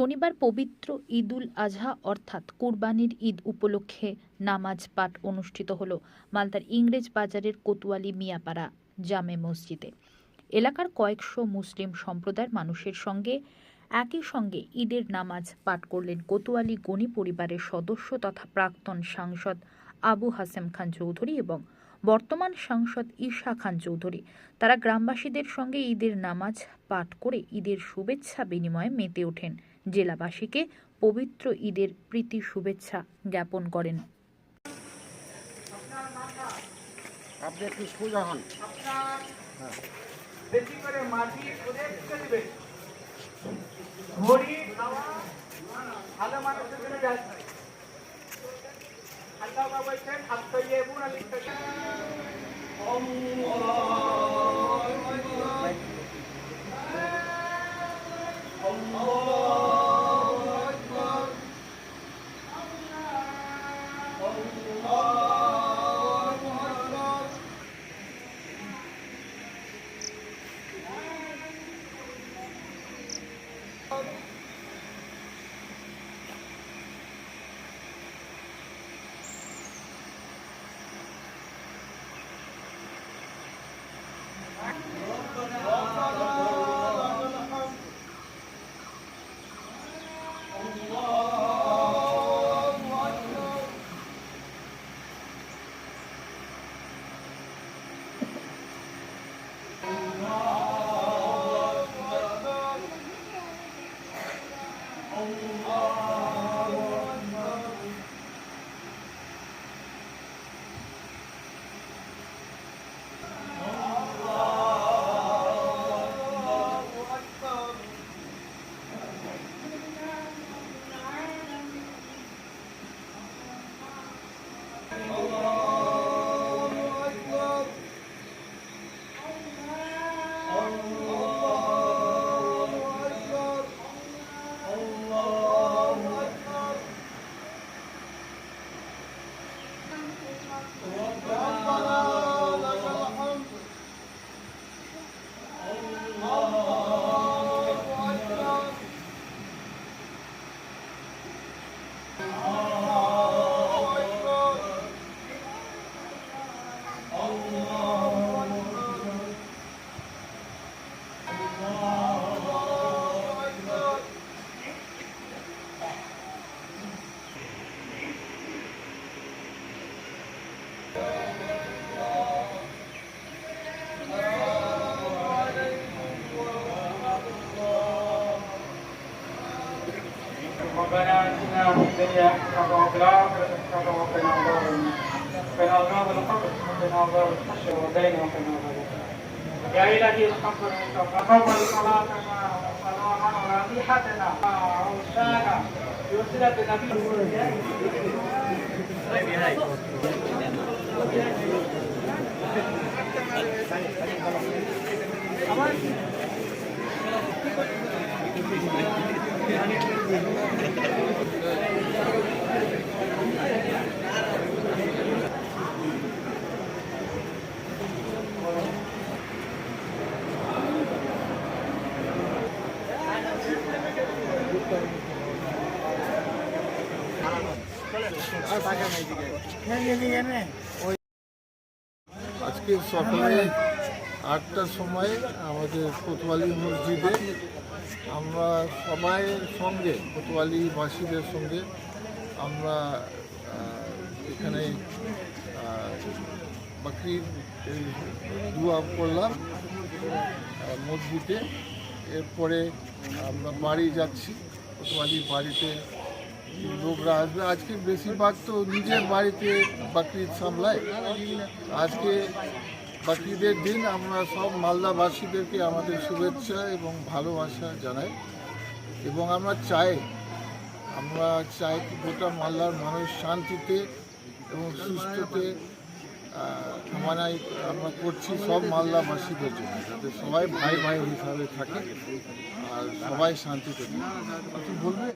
শনিবার পবিত্র ঈদুল আজহা অর্থাৎ কুরবানির ঈদ উপলক্ষে নামাজ পাঠ অনুষ্ঠিত হলো মালদার ইংরেজ বাজারের কোতোয়ালি মিয়াপাড়া জামে মসজিদে। এলাকার কয়েকশো মুসলিম সম্প্রদায়ের মানুষের সঙ্গে একই সঙ্গে ঈদের নামাজ পাঠ করলেন কোতোয়ালি গণি পরিবারের সদস্য তথা প্রাক্তন সাংসদ আবু হাসেম খান চৌধুরী এবং বর্তমান সাংসদ ঈশা খান চৌধুরী। তারা গ্রামবাসীদের সঙ্গে ঈদের নামাজ পাঠ করে ঈদের শুভেচ্ছা বিনিময়ে মেতে ওঠেন। জেলাবাসীকে পবিত্র ঈদের প্রীতি শুভেচ্ছা জ্ঞাপন করেন। আপনি একটু সোজা হন। বেশি করে মাটি খুঁজে রেখে দিবেন ঘড়ি খাওয়া ভালো মানুষের জন্য ব্যাস আল্লাহ বাবা বলছেন আলিক ربنا آتنا في الدنيا حسنة وفي الآخرة حسنة وقنا عذاب النار. وقنا عذاب القبر وقنا عذاب الحشر وقنا وقنا عذاب يا إلهي الحمد لك تقبل صلاتنا وصلاتنا ورابحتنا وعشانا بوسيلة نبينا আজকে সকালে আটটার সময় আমাদের কোতোয়ালি মসজিদে আমরা সবাইয়ের সঙ্গে, কোতোয়ালিবাসীদের সঙ্গে আমরা এখানে এই দোয়া করলাম মসজিদে। এরপরে আমরা বাড়ি যাচ্ছি কোতোয়ালির বাড়িতে লোকরা আসবে। আজকে বেশিরভাগ তো নিজের বাড়িতে বাকরিদ সামলায়। আজকে বাকরিদের দিন আমরা সব মালদাবাসীদেরকে আমাদের শুভেচ্ছা এবং ভালোবাসা জানাই। এবং আমরা চাই আমরা চাই গোটা মালদার মানুষ শান্তিতে এবং সুস্থতে আমানাই আমরা করছি সব মালদাবাসীদের জন্য, যাতে সবাই ভাই ভাই হিসাবে থাকে আর সবাই শান্তিতে বলবে